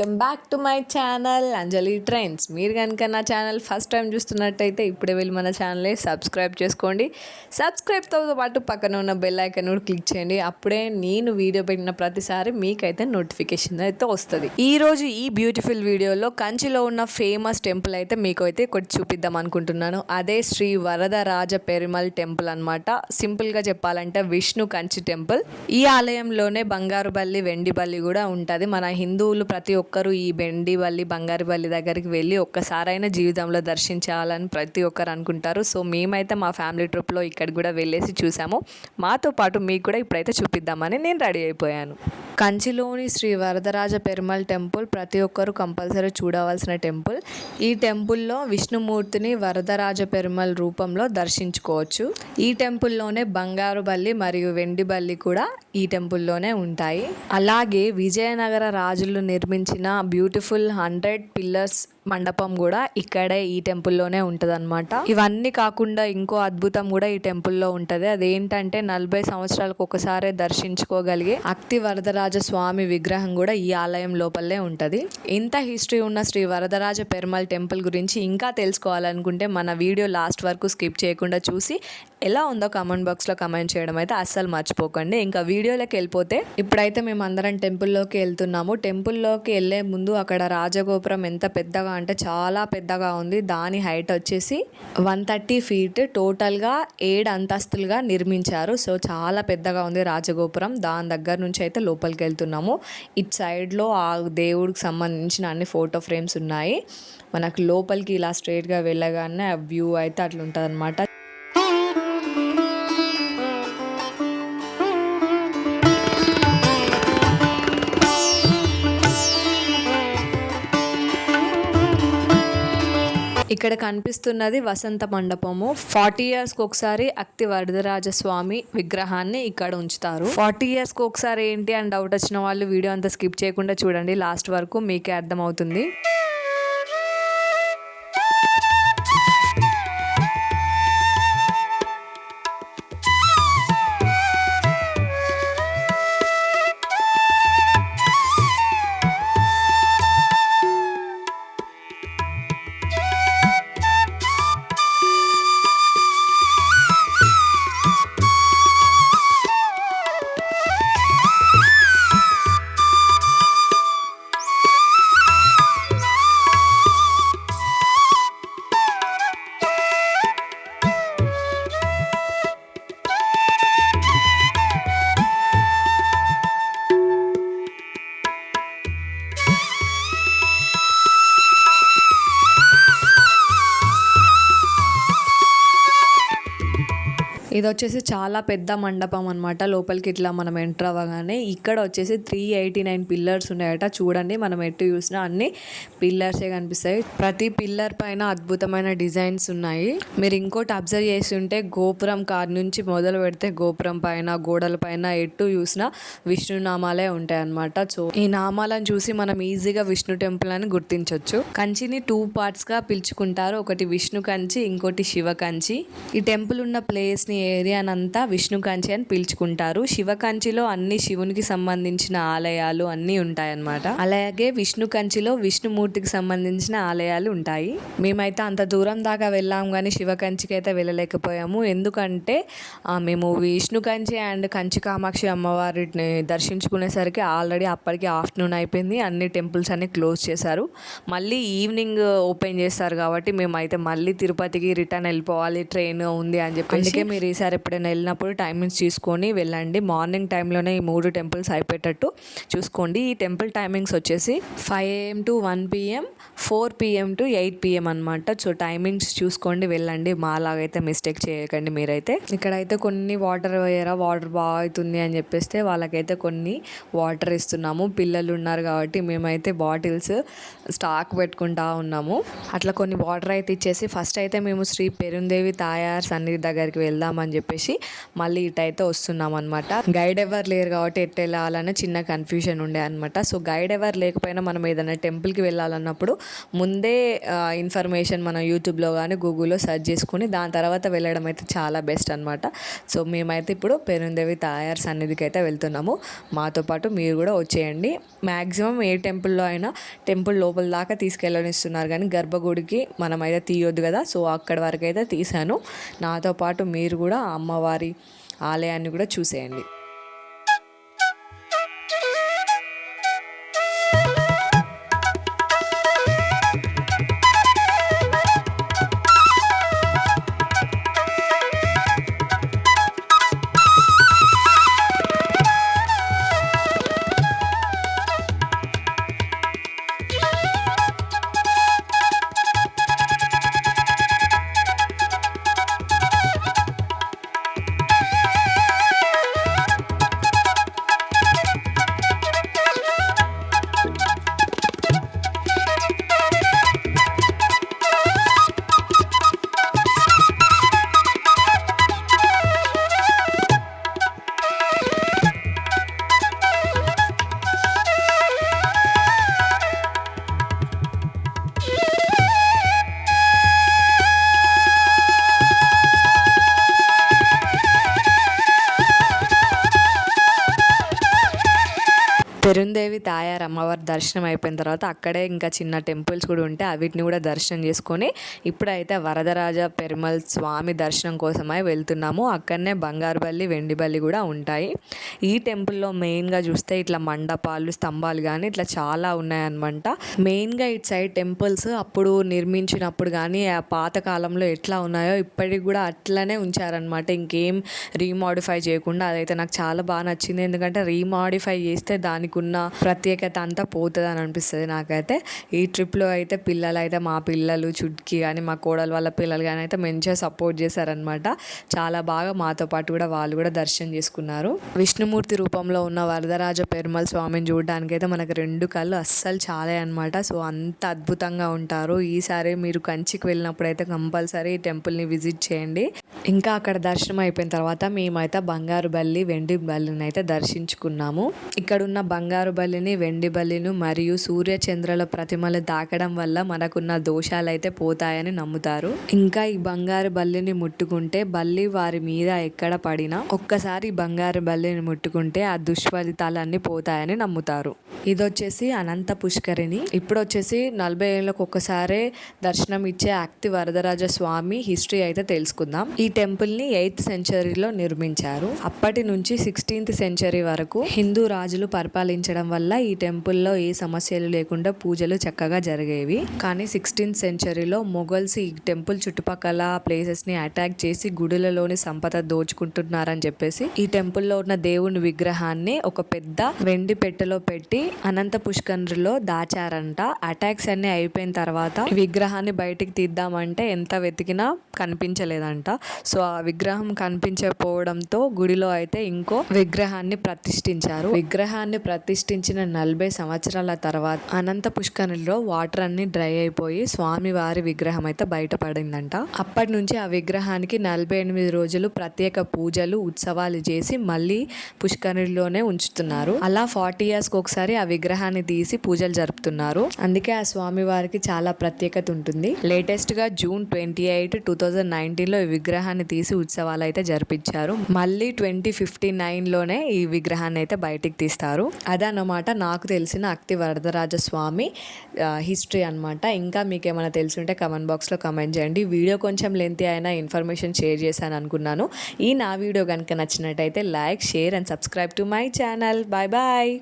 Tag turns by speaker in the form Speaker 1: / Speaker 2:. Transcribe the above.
Speaker 1: Welcome back to my channel Anjali trends. మీరు కనుక నా ఛానల్ ఫస్ట్ టైం చూస్తున్నట్టయితే ఇప్పుడే వెళ్ళి మన ఛానల్ని సబ్స్క్రైబ్ చేసుకోండి. సబ్స్క్రైబ్తో పాటు పక్కన ఉన్న బెల్ ఐకన్ కూడా క్లిక్ చేయండి. అప్పుడే నేను వీడియో పెట్టిన ప్రతిసారి మీకైతే నోటిఫికేషన్ అయితే వస్తుంది. ఈరోజు ఈ బ్యూటిఫుల్ వీడియోలో కంచిలో ఉన్న ఫేమస్ టెంపుల్ అయితే మీకు అయితే ఒకటి చూపిద్దాం అనుకుంటున్నాను. అదే శ్రీ వరదరాజ పెరుమల్ టెంపుల్ అనమాట సింపుల్గా చెప్పాలంటే విష్ణు కంచి టెంపుల్. ఈ ఆలయంలోనే బంగారు బల్లి వెండి బల్లి కూడా ఉంటుంది. మన హిందువులు ప్రతి ఒక్క ఒక్కరూ ఈ బెండివల్లి బల్లి బంగారు బల్లి దగ్గరికి వెళ్ళి ఒక్కసారైనా జీవితంలో దర్శించాలని ప్రతి ఒక్కరు అనుకుంటారు. సో మేమైతే మా ఫ్యామిలీ ట్రిప్లో ఇక్కడికి కూడా వెళ్ళేసి చూసాము. మాతో పాటు మీకు కూడా ఇప్పుడైతే చూపిద్దామని నేను రెడీ అయిపోయాను. కంచిలోని శ్రీ వరదరాజ పెరుమల్ టెంపుల్ ప్రతి ఒక్కరు కంపల్సరీ చూడవలసిన టెంపుల్. ఈ టెంపుల్లో విష్ణుమూర్తిని వరదరాజ పెరుమల్ రూపంలో దర్శించుకోవచ్చు. ఈ టెంపుల్లోనే బంగారు బల్లి మరియు వెండి బల్లి కూడా ఈ టెంపుల్లోనే ఉంటాయి. అలాగే విజయనగర రాజులు నిర్మించిన బ్యూటిఫుల్ హండ్రెడ్ పిల్లర్స్ మండపం కూడా ఇక్కడే ఈ టెంపుల్లోనే ఉంటదన్నమాట. ఇవన్నీ కాకుండా ఇంకో అద్భుతం కూడా ఈ టెంపుల్లో ఉంటుంది. అదేంటంటే నలభై సంవత్సరాలకు ఒకసారి దర్శించుకోగలిగే అక్తి వరదరాజ స్వామి విగ్రహం కూడా ఈ ఆలయం లోపలే ఉంటుంది. ఇంత హిస్టరీ ఉన్న శ్రీ వరదరాజ పెరుమల్ టెంపుల్ గురించి ఇంకా తెలుసుకోవాలనుకుంటే మన వీడియో లాస్ట్ వరకు స్కిప్ చేయకుండా చూసి ఎలా ఉందో కామెంట్ బాక్స్లో కమెంట్ చేయడం అయితే అస్సలు మర్చిపోకండి. ఇంకా వీడియోలోకి వెళ్ళిపోతే ఇప్పుడైతే మేము అందరం టెంపుల్లోకి వెళ్తున్నాము. టెంపుల్లోకి వెళ్ళే ముందు అక్కడ రాజగోపురం ఎంత పెద్దగా అంటే చాలా పెద్దగా ఉంది. దాని హైట్ వచ్చేసి వన్ థర్టీ ఫీట్. టోటల్గా ఏడు అంతస్తులుగా నిర్మించారు. సో చాలా పెద్దగా ఉంది రాజగోపురం. దాని దగ్గర నుంచి అయితే లోపలికి వెళ్తున్నాము. ఇటు సైడ్లో ఆ దేవుడికి సంబంధించిన అన్ని ఫోటో ఫ్రేమ్స్ ఉన్నాయి. మనకు లోపలికి ఇలా స్ట్రైట్గా వెళ్ళగానే ఆ వ్యూ అయితే అట్లా ఉంటుంది అనమాట ఇక్కడ కనిపిస్తున్నది వసంత మండపము. ఫార్టీ ఇయర్స్కి ఒకసారి అక్తి వరదరాజ స్వామి విగ్రహాన్ని ఇక్కడ ఉంచుతారు. ఫార్టీ ఇయర్స్కి ఒకసారి ఏంటి అని డౌట్ వచ్చిన వాళ్ళు వీడియో అంతా స్కిప్ చేయకుండా చూడండి. లాస్ట్ వరకు మీకే అర్థమవుతుంది. ఇది వచ్చేసి చాలా పెద్ద మండపం అనమాట లోపలికి ఇట్లా మనం ఎంటర్ అవ్వగానే ఇక్కడ వచ్చేసి త్రీ ఎయిటీ నైన్ పిల్లర్స్ ఉన్నాయట. చూడండి మనం ఎటు చూసినా అన్ని పిల్లర్సే కనిపిస్తాయి. ప్రతి పిల్లర్ పైన అద్భుతమైన డిజైన్స్ ఉన్నాయి. మీరు ఇంకోటి అబ్జర్వ్ చేసి ఉంటే గోపురం కార్ నుంచి మొదలు పెడితే గోపురం పైన గోడల పైన ఎటు చూసినా విష్ణు నామాలే ఉంటాయి అనమాట సో ఈ నామాలను చూసి మనం ఈజీగా విష్ణు టెంపుల్ అని గుర్తించవచ్చు కంచిని టూ పార్ట్స్గా పిలుచుకుంటారు. ఒకటి విష్ణు కంచి ఇంకోటి శివ కంచి. ఈ టెంపుల్ ఉన్న ప్లేస్ని ఏరియానంతా విష్ణు కంచి అని పిలుచుకుంటారు. శివ కంచిలో అన్ని శివునికి సంబంధించిన ఆలయాలు అన్నీ ఉంటాయన్నమాట. అలాగే విష్ణు కంచిలో విష్ణుమూర్తికి సంబంధించిన ఆలయాలు ఉంటాయి. మేమైతే అంత దూరం దాకా వెళ్ళాం కానీ శివ కంచికి అయితే వెళ్ళలేకపోయాము. ఎందుకంటే మేము విష్ణు కంచి అండ్ కంచి కామాక్షి అమ్మవారిని దర్శించుకునేసరికి ఆల్రెడీ అప్పటికి ఆఫ్టర్నూన్ అయిపోయింది. అన్ని టెంపుల్స్ అన్ని క్లోజ్ చేశారు. మళ్ళీ ఈవినింగ్ ఓపెన్ చేస్తారు కాబట్టి మేమైతే మళ్ళీ తిరుపతికి రిటర్న్ వెళ్ళిపోవాలి. ట్రైన్ ఉంది అని చెప్పి అందుకే మీరు ఈసారి ఎప్పుడైనా వెళ్ళినప్పుడు టైమింగ్స్ చూసుకొని వెళ్ళండి. మార్నింగ్ టైంలోనే ఈ మూడు టెంపుల్స్ అయిపోయేటట్టు చూసుకోండి. ఈ టెంపుల్ టైమింగ్స్ వచ్చేసి five AM to one PM four PM to eight PM అనమాట సో టైమింగ్స్ చూసుకోండి వెళ్ళండి. మాలాగైతే మిస్టేక్ చేయకండి మీరైతే. ఇక్కడైతే కొన్ని వాటర్ వేయరా? వాటర్ బాగుతుంది అని చెప్పేస్తే వాళ్ళకైతే కొన్ని వాటర్ ఇస్తున్నాము. పిల్లలు ఉన్నారు కాబట్టి మేమైతే బాటిల్స్ స్టాక్ పెట్టుకుంటా ఉన్నాము. అట్లా కొన్ని వాటర్ అయితే ఇచ్చేసి ఫస్ట్ అయితే మేము శ్రీ పెరుందేవి తాయార్ సన్నిధి దగ్గరికి వెళ్దాం అని చెప్పేసి మళ్ళీ ఇటైతే వస్తున్నాం అనమాట గైడ్ ఎవరు లేరు కాబట్టి ఎట్ వెళ్ళాలని చిన్న కన్ఫ్యూజన్ ఉండే అనమాట సో గైడ్ ఎవరు లేకపోయినా మనం ఏదైనా టెంపుల్కి వెళ్ళాలన్నప్పుడు ముందే ఇన్ఫర్మేషన్ మనం యూట్యూబ్లో కానీ గూగుల్లో సెర్చ్ చేసుకుని దాని తర్వాత వెళ్ళడం అయితే చాలా బెస్ట్ అనమాట సో మేమైతే ఇప్పుడు పెరుందేవి తాయార్ సన్నిధికి అయితే వెళ్తున్నాము. మాతో పాటు మీరు కూడా వచ్చేయండి. మ్యాక్సిమం ఏ టెంపుల్లో అయినా టెంపుల్ లోపల దాకా తీసుకెళ్ళనిస్తున్నారు కానీ గర్భగుడికి మనం అయితే తీయొద్దు కదా. సో అక్కడ వరకు అయితే తీశాను. నాతో పాటు మీరు కూడా అమ్మవారి ఆలయాన్ని కూడా చూసేయండి. పెరుందేవి తాయారు అమ్మవారి దర్శనం అయిపోయిన తర్వాత అక్కడే ఇంకా చిన్న టెంపుల్స్ కూడా ఉంటే అవిటిని కూడా దర్శనం చేసుకొని ఇప్పుడైతే వరదరాజ పెరుమల్ స్వామి దర్శనం కోసమై వెళ్తున్నాము. అక్కడనే బంగారుబల్లి వెండిబల్లి కూడా ఉంటాయి. ఈ టెంపుల్లో మెయిన్గా చూస్తే ఇట్లా మండపాలు స్తంభాలు కానీ ఇట్లా చాలా ఉన్నాయన్నమాట. మెయిన్గా ఇటు సైడ్ టెంపుల్స్ అప్పుడు నిర్మించినప్పుడు కానీ ఆ పాతకాలంలో ఎట్లా ఉన్నాయో ఇప్పటికి కూడా అట్లనే ఉంచారనమాట ఇంకేం రీమాడిఫై చేయకుండా అదైతే నాకు చాలా బాగా నచ్చింది. ఎందుకంటే రీమాడిఫై చేస్తే దానికి ఉన్న ప్రత్యేకత అంతా పోతుంది అని అనిపిస్తుంది నాకైతే. ఈ ట్రిప్లో అయితే పిల్లలు అయితే మా పిల్లలు చుట్కి కానీ మా కోడలు వాళ్ళ పిల్లలు కానీ అయితే మంచిగా సపోర్ట్ చేశారనమాట చాలా బాగా మాతో పాటు కూడా వాళ్ళు కూడా దర్శనం చేసుకున్నారు. విష్ణుమూర్తి రూపంలో ఉన్న వరదరాజ పెరుమల్ స్వామిని చూడడానికి అయితే మనకు రెండు కళ్ళు అస్సలు చాలే అనమాట సో అంత అద్భుతంగా ఉంటారు. ఈసారి మీరు కంచికి వెళ్ళినప్పుడు అయితే కంపల్సరీ ఈ టెంపుల్ని విజిట్ చేయండి. ఇంకా అక్కడ దర్శనం అయిపోయిన తర్వాత మేమైతే బంగారు బల్లి వెండి బల్లిని అయితే దర్శించుకున్నాము. ఇక్కడ ఉన్న బంగారు బల్లిని వెండి బల్లిను మరియు సూర్యచంద్రుల ప్రతిమలు తాకడం వల్ల మనకున్న దోషాలు అయితే పోతాయని నమ్ముతారు. ఇంకా ఈ బంగారు బల్లిని ముట్టుకుంటే బల్లి వారి మీద ఎక్కడ పడినా ఒక్కసారి బంగారు బల్లిని ముట్టుకుంటే ఆ దుష్ఫలితాలన్నీ పోతాయని నమ్ముతారు. ఇది వచ్చేసి అనంత పుష్కరిణి. ఇప్పుడు వచ్చేసి నలభై ఏళ్ళకు ఒక్కసారే దర్శనం ఇచ్చే అక్తి వరదరాజ స్వామి హిస్టరీ అయితే తెలుసుకుందాం. ఈ టెంపుల్ని ఎయిత్ సెంచరీలో నిర్మించారు. అప్పటి నుంచి సిక్స్టీన్త్ సెంచరీ వరకు హిందూ రాజులు పరిపాలించారు. పెంచడం వల్ల ఈ టెంపుల్లో ఏ సమస్యలు లేకుండా పూజలు చక్కగా జరిగేవి. కానీ సిక్స్టీన్త్ సెంచరీలో మొఘల్స్ ఈ టెంపుల్ చుట్టుపక్కల ప్లేసెస్ని అటాక్ చేసి గుడులలోని సంపద దోచుకుంటున్నారని చెప్పేసి ఈ టెంపుల్లో ఉన్న దేవుని విగ్రహాన్ని ఒక పెద్ద వెండి పెట్టెలో పెట్టి అనంత పుష్కరులో దాచారంట. అటాక్స్ అన్ని అయిపోయిన తర్వాత విగ్రహాన్ని బయటికి తీద్దామంటే ఎంత వెతికినా కనిపించలేదంట. సో ఆ విగ్రహం కనిపించకపోవడంతో గుడిలో అయితే ఇంకో విగ్రహాన్ని ప్రతిష్ఠించారు. విగ్రహాన్ని ప్రతిష్ఠించిన నలభై సంవత్సరాల తర్వాత అనంత పుష్కరిలో వాటర్ అన్ని డ్రై అయిపోయి స్వామి వారి విగ్రహం అయితే బయటపడిందంట. అప్పటి నుంచి ఆ విగ్రహానికి నలభై ఎనిమిది రోజులు ప్రత్యేక పూజలు ఉత్సవాలు చేసి మళ్ళీ పుష్కరిలోనే ఉంచుతున్నారు. అలా ఫార్టీ ఇయర్స్కి ఒకసారి ఆ విగ్రహాన్ని తీసి పూజలు జరుపుతున్నారు. అందుకే ఆ స్వామి వారికి చాలా ప్రత్యేకత ఉంటుంది. లేటెస్ట్గా June twenty eight two thousand నైన్టీన్లో ఈ విగ్రహాన్ని తీసి ఉత్సవాలు అయితే జరిపించారు. మళ్ళీ ట్వంటీ ఫిఫ్టీ నైన్లోనే ఈ విగ్రహాన్ని అయితే బయటికి తీస్తారు. అదనమాట నాకు తెలిసిన అక్తి వరదరాజ స్వామి హిస్టరీ అనమాట ఇంకా మీకు ఏమైనా తెలిసి ఉంటే కమెంట్ బాక్స్లో కమెంట్ చేయండి. వీడియో కొంచెం లెంతీ అయినా ఇన్ఫర్మేషన్ షేర్ చేశాను అనుకున్నాను. ఈ నా వీడియో కనుక నచ్చినట్టయితే like share and subscribe to my channel bye bye